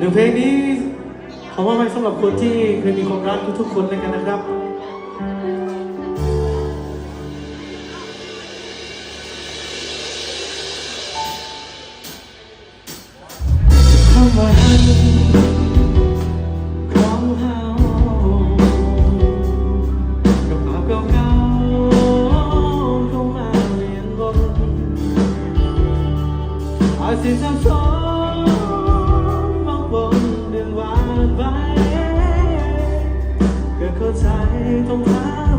หดี๋ยเพลงนี้ขอมอบให้สำหรับคนที่เคยมีความรักทุกๆคนเลยกันนะครับคำว่งสั้นวอา ต้องหา